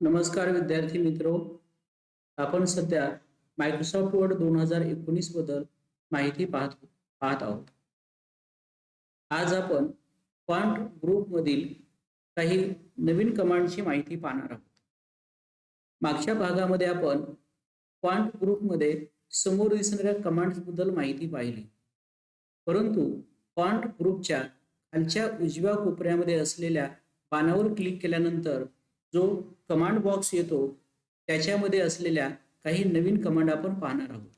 नमस्कार विद्यार्थी मित्रो. आपण सध्या मायक्रोसॉफ्ट वर्ड दोन हजार एकोणीसबद्दल माहिती पाहत पाहत आहोत. आज आपण क्वांट ग्रुपमधील काही नवीन कमांडची माहिती पाहणार आहोत. मागच्या भागामध्ये आपण क्वांट ग्रुपमध्ये समोर दिसणाऱ्या कमांड्सबद्दल माहिती पाहिली. परंतु क्वांट ग्रुपच्या खालच्या उजव्या कोपऱ्यामध्ये असलेल्या पानावर क्लिक केल्यानंतर जो कमांड बॉक्स येतो त्याच्यामध्ये असलेल्या काही नवीन कमांड आपण पाहणार आहोत.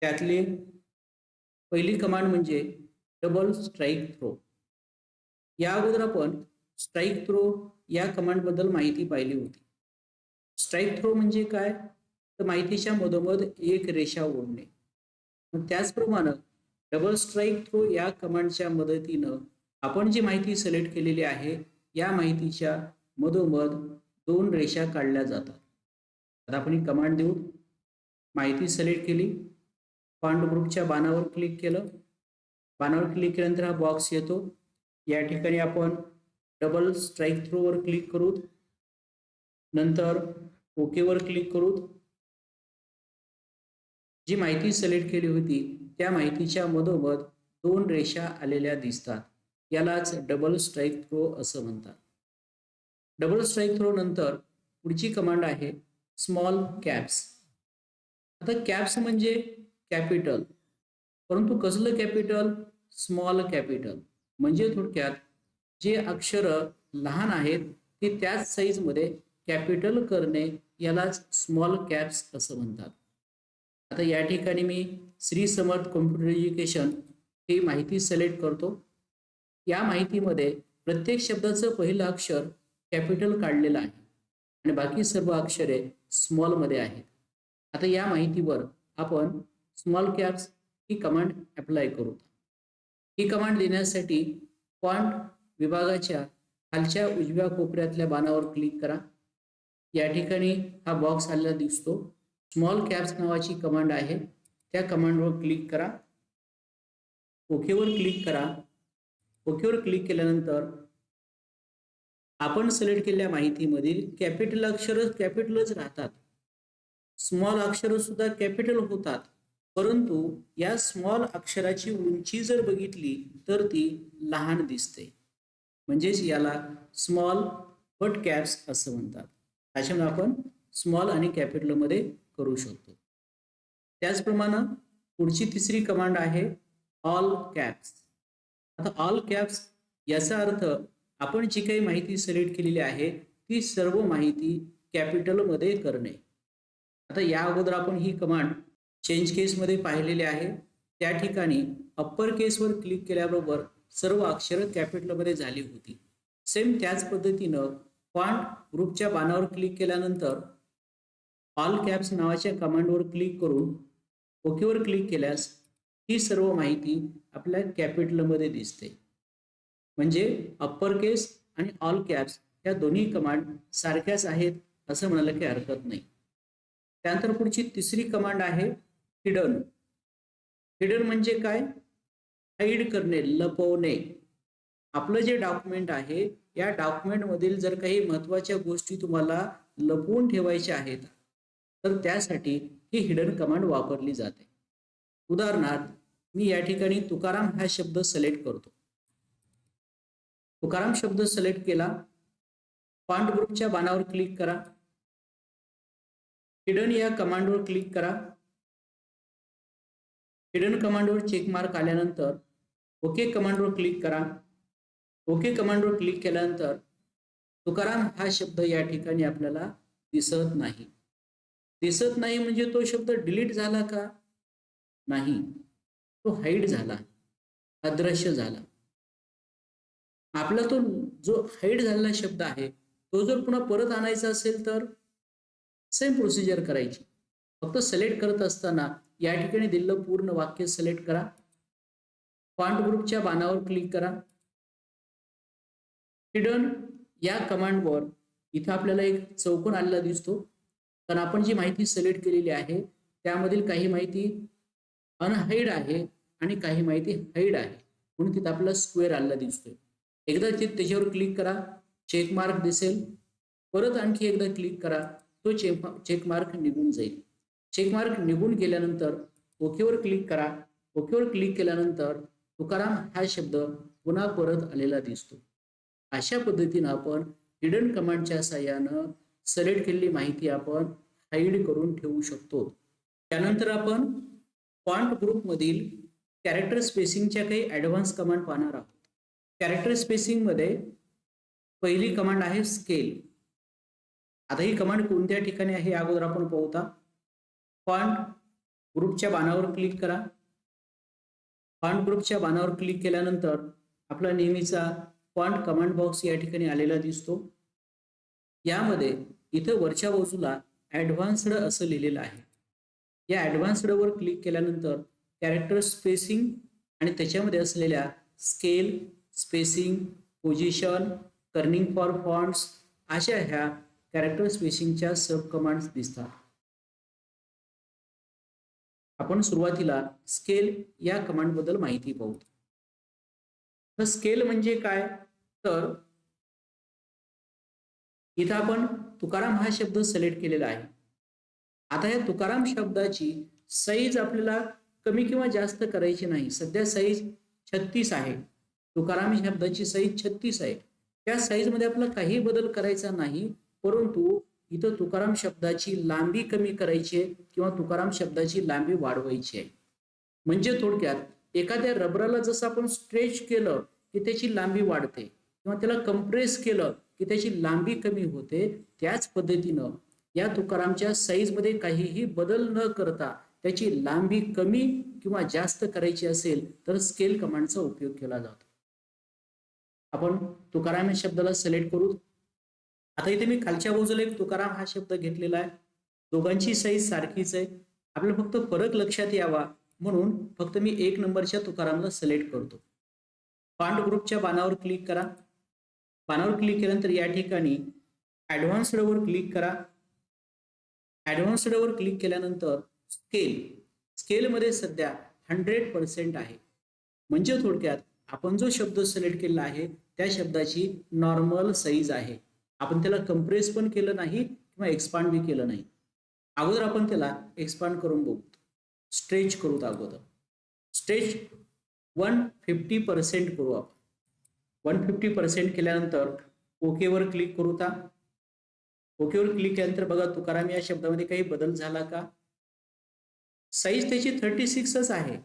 त्यातली पहिली कमांड म्हणजे डबल स्ट्राईक थ्रो या अगोदर आपण स्ट्राईक थ्रो या कमांडबद्दल माहिती पाहिली होती. स्ट्राईक थ्रो म्हणजे काय? तर माहितीच्या मधोमध एक रेषा ओढणे. मग त्याचप्रमाणे डबल स्ट्राईक थ्रो या कमांडच्या मदतीनं आपण जी माहिती सिलेक्ट केलेली आहे या माहितीच्या मधोमध दोन रेषा काढल्या जातात. आता आपण कमांड देऊ. माहिती सिलेक्ट केली. फॉन्ट ग्रुपच्या बाणावर क्लिक केलं. बाणावर क्लिक केल्यानंतर हा बॉक्स येतो. या ठिकाणी आपण डबल स्ट्राईक थ्रूवर क्लिक करू. नंतर ओकेवर क्लिक करू. जी माहिती सिलेक्ट केली होती त्या माहितीच्या मधोमध दोन रेषा आलेल्या दिसतात. यालाच डबल स्ट्राईक थ्रो असं म्हणतात. डबल स्ट्राईक थ्रो नंतर पुढची कमांड आहे स्मॉल कॅप्स आता कॅप्स म्हणजे कॅपिटल परंतु कसलं कॅपिटल स्मॉल कॅपिटल म्हणजे थोडक्यात जे अक्षर लहान आहेत ते त्याच साईजमध्ये कॅपिटल करणे यालाच स्मॉल कॅप्स असं म्हणतात. आता या ठिकाणी मी श्री समर्थ कॉम्प्युटर एज्युकेशन ही माहिती सिलेक्ट करतो. या माहितीमध्ये प्रत्येक शब्दाचं पहिलं अक्षर कॅपिटल काढलेलं आहे. आणि बाकी सर्व अक्षरे स्मॉलमध्ये आहेत. आता या माहितीवर आपण स्मॉल कॅप्स ही कमांड अप्लाय करू. ही कमांड देण्यासाठी फॉन्ट विभागाच्या खालच्या उजव्या कोपऱ्यातल्या बाणावर क्लिक करा. या ठिकाणी हा बॉक्स आलेला दिसतो. स्मॉल कॅप्स नावाची कमांड आहे. त्या कमांडवर क्लिक करा. ओकेवर क्लिक करा. ओकेवर क्लिक केल्यानंतर आपण सिलेक्ट केलेल्या माहितीमधील कॅपिटल अक्षर कॅपिटलच राहतात. स्मॉल अक्षर सुद्धा कॅपिटल होतात. परंतु या स्मॉल अक्षराची उंची जर बघितली तर ती लहान दिसते. म्हणजेच याला स्मॉल बट कॅप्स असं म्हणतात. अशामुळे आपण स्मॉल आणि कॅपिटलमध्ये करू शकतो. त्याचप्रमाणे पुढची तिसरी कमांड आहे ऑल कॅप्स आता ऑल कॅप्स याचा अर्थ आपण जी काही माहिती सिलेक्ट केलेली आहे ती सर्व माहिती कॅपिटलमध्ये करणे. आता या अगोदर आपण ही कमांड चेंज केसमध्ये पाहिलेली आहे. त्या ठिकाणी अप्पर केसवर क्लिक केल्याबरोबर सर्व अक्षरं कॅपिटलमध्ये झाली होती. सेम त्याच पद्धतीनं फॉन्ट ग्रुपच्या बाणावर क्लिक केल्यानंतर ऑल कॅप्स नावाच्या कमांडवर क्लिक करून ओकेवर क्लिक केल्यास ही सर्व माहिती आपल्या कॅपिटलमध्ये दिसते. म्हणजे अप्पर केस आणि ऑल कॅप्स या दोन्ही कमांड सारख्याच आहेत असं म्हणायला काही हरकत नाही. त्यानंतर पुढची तिसरी कमांड आहे हिडन हिडन म्हणजे काय? हाईड करणे लपवणे. आपलं जे डॉक्युमेंट आहे या डॉक्युमेंटमधील जर काही महत्त्वाच्या गोष्टी तुम्हाला लपवून ठेवायच्या आहेत तर त्यासाठी ही हिडन कमांड वापरली जाते. उदाहरणार्थ मी या ठिकाणी तुकाराम हा शब्द सिलेक्ट करतो. तुकाराम शब्द सिलेक्ट केला. फॉन्ट ग्रुपच्या बाणावर क्लिक करा. हिडन या कमांडवर क्लिक करा. हिडन कमांडवर चेक मार्क आल्यानंतर ओके कमांडवर क्लिक करा. ओके कमांडवर क्लिक केल्यानंतर तुकाराम हा शब्द या ठिकाणी आपल्याला दिसत नाही. दिसत नाही म्हणजे तो शब्द डिलीट झाला का? नाही. तो हाईड झाला अदृश्य झाला. आपला तो जो हाईड झालेला शब्द आहे तो जर पुन्हा परत आणायचा असेल तर सेम प्रोसिजर करायची. फक्त सिलेक्ट करत असताना या ठिकाणी दिलेलं पूर्ण वाक्य सिलेक्ट करा. फॉन्ट ग्रुपच्या बाणावर क्लिक करा. हिडन या कमांडवर इथं आपल्याला एक चौकोन आलेला दिसतो. कारण आपण जी माहिती सिलेक्ट केलेली आहे त्यामधील काही माहिती अनहाईड आहे. आणि काही माहिती हाईड आहे. म्हणून तिथं आपल्याला स्क्वेअर आलेला दिसतोय. एकदा ते त्याच्यावर क्लिक करा चेक मार्क दिसेल. परत आणखी एकदा क्लिक करा तो चेक चेकमार्क निघून जाईल. चेकमार्क निघून गेल्यानंतर ओकेवर क्लिक करा. ओकेवर क्लिक केल्यानंतर तुकाराम हा शब्द पुन्हा परत आलेला दिसतो. अशा पद्धतीनं आपण हिडन कमांडच्या सहाय्यानं सिलेक्ट केलेली माहिती आपण हाईड करून ठेवू शकतो. त्यानंतर आपण फॉन्ट ग्रुपमधील कॅरेक्टर स्पेसिंगच्या काही ॲडव्हान्स कमांड पाहणार आहोत. कॅरेक्टर स्पेसिंगमध्ये पहिली कमांड आहे स्केल आता ही कमांड कोणत्या ठिकाणी आहे अगोदर आपण पाहूता. फॉन्ट ग्रुपच्या बाणावर क्लिक करा. फॉन्ट ग्रुपच्या बाणावर क्लिक केल्यानंतर आपला नेहमीचा फॉन्ट कमांड बॉक्स या ठिकाणी आलेला दिसतो. यामध्ये इथं वरच्या बाजूला ॲडव्हान्स्ड असं लिहिलेलं आहे. या ॲडव्हान्स्डवर क्लिक केल्यानंतर कॅरेक्टर स्पेसिंग आणि त्याच्यामध्ये असलेल्या scale spacing position kerning for fonts अशा ह्या कॅरेक्टर स्पेसिंगच्या सब कमांड्स दिसतात. आपण सुरुवातीला स्केल या कमांडबद्दल माहिती पाहू. तर स्केल म्हणजे काय? तर इथं आपण तुकाराम हा शब्द सिलेक्ट केलेला आहे. आता या तुकाराम शब्दाची साईज आपल्याला कमी किंवा जास्त करायची नाही. सध्या साईज छत्तीस आहे. तुकाराम शब्दाची साईज छत्तीस आहे. त्या साईजमध्ये आपला काही बदल करायचा नाही. परंतु इथं तुकाराम शब्दाची लांबी कमी करायची आहे किंवा तुकाराम शब्दाची लांबी वाढवायची आहे. म्हणजे थोडक्यात एखाद्या रबराला जसं आपण स्ट्रेच केलं की त्याची लांबी वाढते किंवा त्याला कंप्रेस केलं की त्याची लांबी कमी होते त्याच पद्धतीनं या तुकारामच्या साईजमध्ये काहीही बदल न करता त्याची लांबी कमी किंवा जास्त करायची असेल तर स्केल कमांडचा उपयोग केला जातो. आपण तुकाराम या शब्दाला सिलेक्ट करू. आता इथे मी खालच्या बाजूला एक तुकाराम हा शब्द घेतलेला आहे. दोघांची साईज सारखीच आहे. आपल्याला फक्त फरक लक्षात यावा. म्हणून फक्त मी एक नंबरच्या तुकारामला सिलेक्ट करतो. फॉन्ट ग्रुपच्या बाणावर क्लिक करा. बाणावर क्लिक केल्यानंतर या ठिकाणी ऍडव्हान्सडवर क्लिक करा. ऍडव्हान्सडवर क्लिक केल्यानंतर स्केल. स्केलमध्ये सध्या हंड्रेड पर्सेंट आहे. म्हणजे थोडक्यात आपण जो शब्द सिलेक्ट केलेला आहे त्या शब्दाची नॉर्मल साईज आहे. आपण त्याला कंप्रेस पण केलं नाही किंवा एक्सपांड बी केलं नाही. अगोदर आपण त्याला एक्सपांड करून बघू. स्ट्रेच करू अगोदर. स्ट्रेच वन फिफ्टी पर्सेंट करू आपण. वन फिफ्टी पर्सेंट केल्यानंतर ओकेवर क्लिक करू ता. ओकेवर क्लिक केल्यानंतर बघा तुकाराम या शब्दामध्ये काही बदल झाला का? साईज त्याची थर्टी सिक्सच आहे.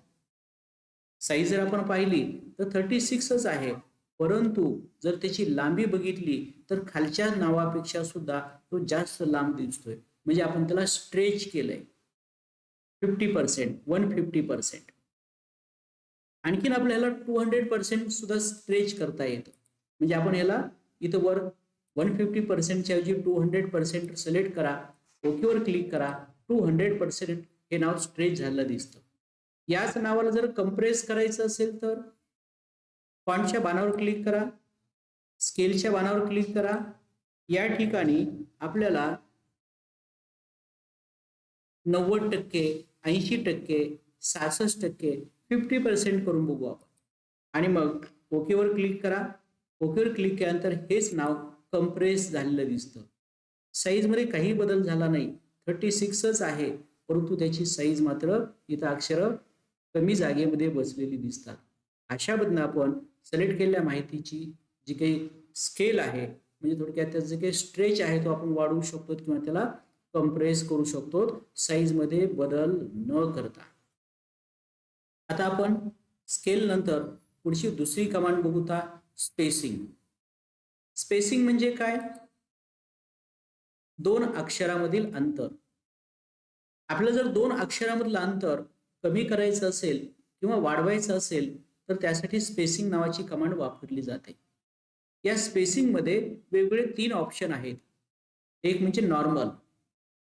साईज जर आपण पाहिली तर थर्टी सिक्सच आहे. परंतु जर त्याची लांबी बघितली तर खालच्या नावापेक्षा सुद्धा तो जास्त लांब दिसतोय. म्हणजे आपण त्याला स्ट्रेच केलंय. Fifty percent one fifty percent आणखीन आपल्याला टू हंड्रेड पर्सेंट सुद्धा स्ट्रेच करता येतं. म्हणजे आपण याला इथं वर वन फिफ्टी पर्सेंटच्या ऐवजी टू हंड्रेड पर्सेंट सिलेक्ट करा. ओकेवर क्लिक करा. टू हंड्रेड पर्सेंट हे नाव स्ट्रेच झालेलं दिसतं. याच नावाला जर कंप्रेस करायचं असेल तर फॉन्टच्या बाणावर क्लिक करा स्केलच्या बाणावर क्लिक करा. या ठिकाणी आपल्याला नव्वद टक्के ऐंशी टक्के सहासष्ट टक्के फिफ्टी पर्सेंट करून बघू आपण. आणि मग ओकेवर क्लिक करा. ओकेवर क्लिक केल्यानंतर हेच नाव कंप्रेस झालेलं दिसतं. साईजमध्ये काही बदल झाला नाही. थर्टी सिक्सच आहे. परंतु त्याची साईज मात्र इथं अक्षरं कमी जागेमध्ये बसलेली दिसतात. अशा पद्धतीनं आपण सिलेक्ट केलेल्या माहितीची जी काही स्केल आहे म्हणजे थोडक्यात त्याचं जे काही स्ट्रेच आहे तो आपण वाढवू शकतो किंवा त्याला कंप्रेस करू शकतो साईजमध्ये बदल न करता. आता आपण स्केल नंतर पुढची दुसरी कमांड बघूता स्पेसिंग स्पेसिंग म्हणजे काय? दोन अक्षरामधील अंतर. आपलं जर दोन अक्षरामधलं अंतर कमी करायचं असेल किंवा वाढवायचं असेल तर त्यासाठी स्पेसिंग नावाची कमांड वापरली जाते. या स्पेसिंगमध्ये वेगवेगळे तीन ऑप्शन आहेत. एक म्हणजे नॉर्मल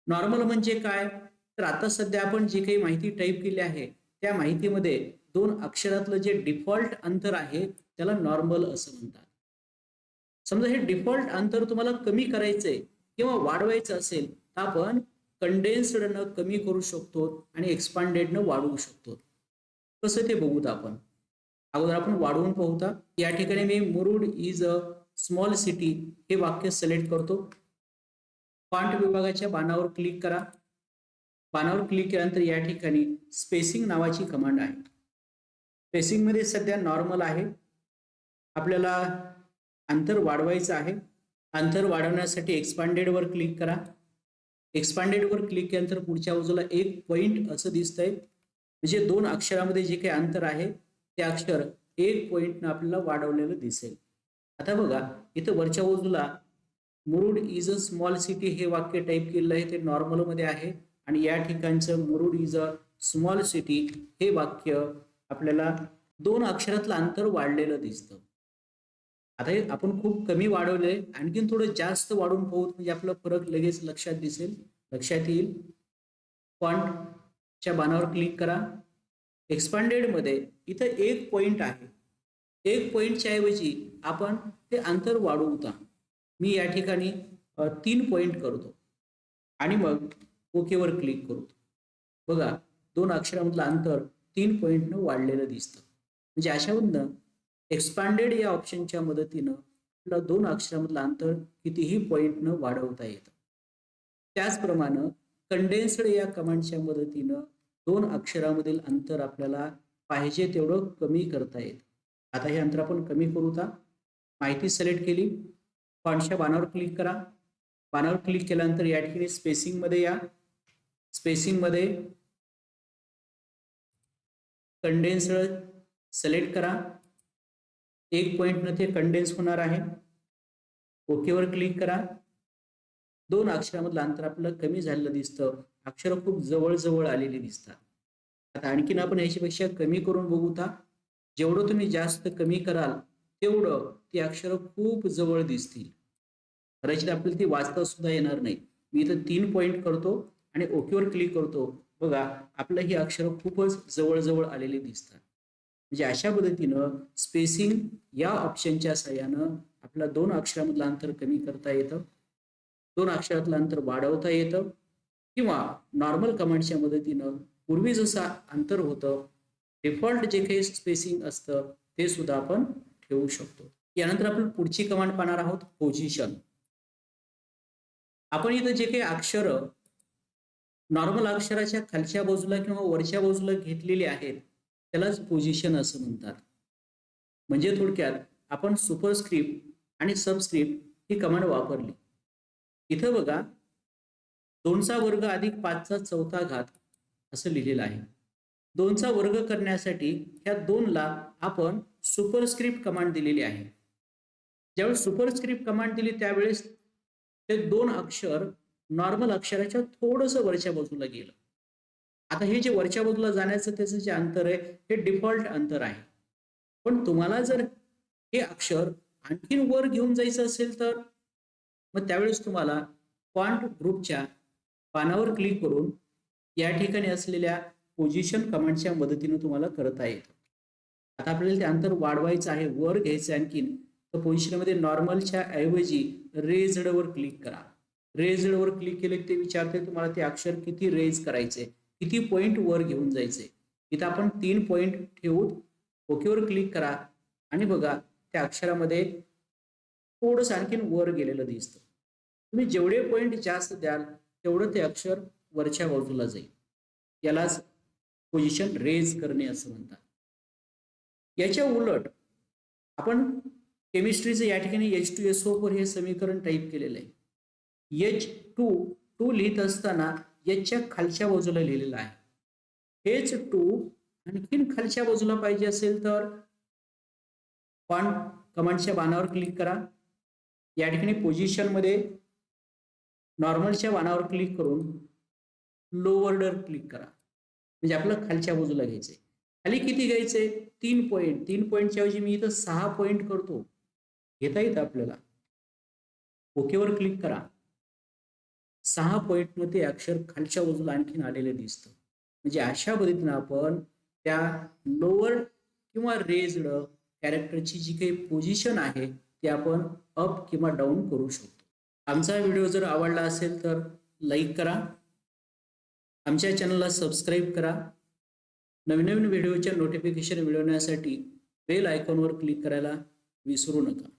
नॉर्मल म्हणजे काय? तर आता सध्या आपण जी काही माहिती टाईप केली आहे त्या माहितीमध्ये दोन अक्षरातलं जे डिफॉल्ट अंतर आहे त्याला नॉर्मल असं म्हणतात. समजा हे डिफॉल्ट अंतर तुम्हाला कमी करायचंय किंवा वाढवायचं असेल तर आपण कंडेन्स्डनं कमी करू शकतो आणि एक्सपांडेडनं वाढवू शकतो कसं ते बघूत आपण. अगोदर आपण वाढवून पाहूता. या ठिकाणी मी Murud is a small city हे वाक्य सिलेक्ट करतो. पांट विभागाच्या बाणावर क्लिक करा. बाणावर क्लिक केल्यानंतर या ठिकाणी स्पेसिंग नावाची कमांड आहे. स्पेसिंगमध्ये सध्या नॉर्मल आहे. आपल्याला अंतर वाढवायचं आहे. अंतर वाढवण्यासाठी एक्सपांडेडवर क्लिक करा. एक्सपांडेडवर क्लिक केल्यानंतर पुढच्या बाजूला एक पॉईंट असं दिसतंय. म्हणजे दोन अक्षरामध्ये जे काही अंतर आहे ते अक्षर एक पॉईंटनं आपल्याला वाढवलेलं दिसेल. आता बघा इथं वरच्या बाजूला Murud is a small city हे वाक्य टाईप केलेलं आहे ते नॉर्मलमध्ये आहे. आणि या ठिकाणचं Murud is a small city हे वाक्य आपल्याला दोन अक्षरातलं अंतर वाढलेलं दिसतं. आता हे आपण खूप कमी वाढवलंय. आणखीन थोडं जास्त वाढून पाहू म्हणजे आपला फरक लगेच लक्षात दिसेल. लक्षात येईल. फॉन्टच्या बाणावर क्लिक करा. एक्सपांडेडमध्ये इथं एक पॉईंट आहे. एक पॉईंटच्या ऐवजी आपण ते अंतर वाढवता मी या ठिकाणी तीन पॉईंट करतो. आणि मग ओकेवर क्लिक करतो बघा दोन अक्षरामधलं अंतर तीन पॉईंटनं वाढलेलं दिसतं. म्हणजे अशावरनं एक्सपांडेड या ऑप्शनच्या मदतीनं आपला दोन अक्षरामधलं अंतर कितीही पॉईंटनं वाढवता येतं. त्याचप्रमाणे कंडेन्स्ड या कमांडच्या मदतीनं दोन अक्षरामधील अंतर आपल्याला पाहिजे तेवढं कमी करता येतं. आता हे अंतर आपण कमी करू का? माहिती सिलेक्ट केली. फॉन्टच्या बाणावर क्लिक करा. बाणावर क्लिक केल्यानंतर या ठिकाणी स्पेसिंगमध्ये या. स्पेसिंगमध्ये कंडेन्स्ड सिलेक्ट करा. एक पॉईंटनं ते कंडेन्स होणार आहे. ओकेवर क्लिक करा. दोन अक्षरामधलं अंतर आपलं कमी झालेलं दिसतं. अक्षर खूप जवळजवळ आलेली दिसतात. आता आणखीन आपण ह्याच्यापेक्षा कमी करून बघू का जेवढं तुम्ही जास्त कमी कराल तेवढं ती अक्षरं खूप जवळ दिसतील. कदाचित आपल्याला ती वाचता सुद्धा येणार नाही. मी इथं तीन पॉईंट करतो आणि ओकेवर क्लिक करतो. बघा आपलं ही अक्षरं खूपच जवळजवळ आलेली दिसतात. म्हणजे अशा पद्धतीनं स्पेसिंग या ऑप्शनच्या सहाय्यानं आपला दोन अक्षरामधलं अंतर कमी करता येतं. दोन अक्षरातलं अंतर वाढवता येतं. किंवा नॉर्मल कमांडच्या मदतीनं पूर्वी जसं अंतर होतं डिफॉल्ट जे काही स्पेसिंग असतं ते सुद्धा आपण ठेवू शकतो. यानंतर आपण पुढची कमांड पाहणार आहोत पोझिशन आपण इथं जे काही अक्षर नॉर्मल अक्षराच्या खालच्या बाजूला किंवा वरच्या बाजूला घेतलेली आहेत त्यालाच पोझिशन असं म्हणतात. म्हणजे थोडक्यात आपण सुपरस्क्रिप्ट आणि सबस्क्रिप्ट ही कमांड वापरली. इथं बघा दोनचा वर्ग अधिक पाचचा चौथा घात असं लिहिलेलं आहे. दोनचा वर्ग करण्यासाठी ह्या दोनला आपण सुपरस्क्रिप्ट कमांड दिलेली आहे. ज्यावेळेस सुपरस्क्रिप्ट कमांड दिली त्यावेळेस ते दोन अक्षर नॉर्मल अक्षराच्या थोडंसं वरच्या बाजूला गेलं. आता हे जे वरच्या बाजूला जाण्याचं त्याचं जे अंतर आहे हे डिफॉल्ट अंतर आहे. पण तुम्हाला जर हे अक्षर आणखीन वर घेऊन जायचं असेल तर मग त्यावेळेस तुम्हाला फॉन्ट ग्रुपच्या पानावर क्लिक करून या ठिकाणी असलेल्या पोझिशन कमांडच्या मदतीने तुम्हाला करता येतं. आता आपल्याला ते अंतर वाढवायचं आहे वर घ्यायचं आहे आणखीन तर पोझिशनमध्ये नॉर्मलच्या ऐवजी रेजडवर क्लिक करा. रेजडवर क्लिक केले ते विचारते तुम्हाला ते अक्षर किती रेज करायचे किती पॉईंट वर घेऊन जायचे? इथं आपण तीन पॉईंट ठेवून ओकेवर क्लिक करा आणि बघा त्या अक्षरामध्ये थोडंसं आणखीन वर गेलेलं दिसतं. तुम्ही जेवढे पॉईंट जास्त द्याल तेवढं ते अक्षर वरच्या बाजूला जाईल. यालाच पोझिशन रेज करणे असं म्हणतात. याच्या उलट आपण केमिस्ट्रीचं या ठिकाणी एच टू एस ओवर हे समीकरण टाईप केलेलं आहे. एच टू टू लिहित असताना याच्या खालच्या बाजूला लिहिलेलं आहे. हेच टू आणखीन खालच्या बाजूला पाहिजे असेल तर पण कमांडच्या बाणावर क्लिक करा. या ठिकाणी पोझिशनमध्ये नॉर्मलच्या बाणावर क्लिक करून लोअरडर क्लिक करा. म्हणजे आपलं खालच्या बाजूला घ्यायचंय. खाली किती घ्यायचंय? तीन पॉईंट तीन पॉईंटच्या ऐवजी मी इथं सहा पॉईंट करतो. घेता येतं आपल्याला? ओकेवर क्लिक करा. सहा पॉईंटनं ते अक्षर खालच्या बाजूला आणखीन आलेलं दिसतं. म्हणजे अशा पद्धतीनं आपण त्या लोअर किंवा रेज्ड कॅरेक्टरची जी काही पोझिशन आहे ती आपण अप किंवा डाऊन करू शकतो. आमचा व्हिडिओ जर आवडला असेल तर लाईक करा. आमच्या चॅनलला सबस्क्राईब करा. नवीन नवीन व्हिडिओच्या नोटिफिकेशन मिळवण्यासाठी बेल आयकॉनवर क्लिक करायला विसरू नका.